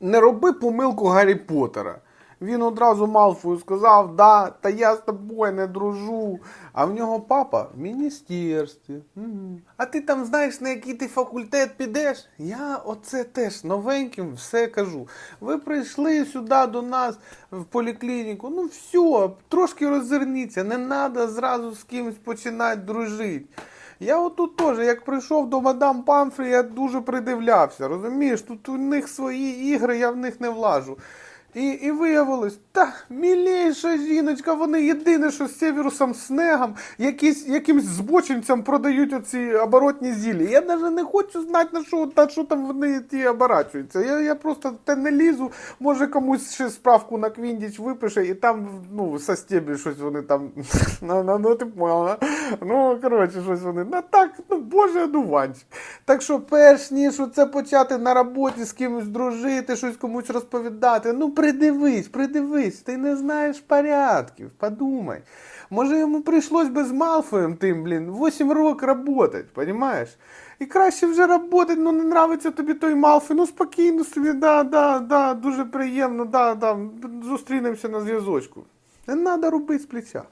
не роби помилку Гаррі Поттера. Він одразу Малфою сказав, да, та я з тобою не дружу. А в нього папа в міністерстві. А ти там знаєш, на який ти факультет підеш? Я оце теж новеньким все кажу. Ви прийшли сюди до нас в поліклініку. Ну все, трошки роззирніться, не треба зразу з кимось починати дружити. Я отут теж, як прийшов до мадам Памфрі, я дуже придивлявся. Розумієш, тут у них свої ігри, я в них не влажу. І, і виявилось, та мілейша жіночка, вони єдине, що з Северусом Снегом якісь, якимсь збочинцям продають оці оборотні зілля. Я навіть не хочу знати, на що, на що там вони ті оборачуються. Я, я просто те не лізу, може комусь ще справку на Квіндіч випише, і там, ну, со стебі щось вони там. Ну, ну, ну ти. Ну, коротше, щось вони. Ну так, ну, боже одуванчик. Так що, перш ніж це почати на роботі з кимось дружити, щось комусь розповідати, ну придивись, придивись, ти не знаєш порядків, подумай. Може йому прийшлось би з Малфоєм тим, блін, 8 років работать, понімаєш? І краще вже работать, ну не нравиться тобі той Малфой, ну спокійно собі, да, да, да, дуже приємно, да, да, зустрінемося на зв'язочку. Не треба робити з плеча.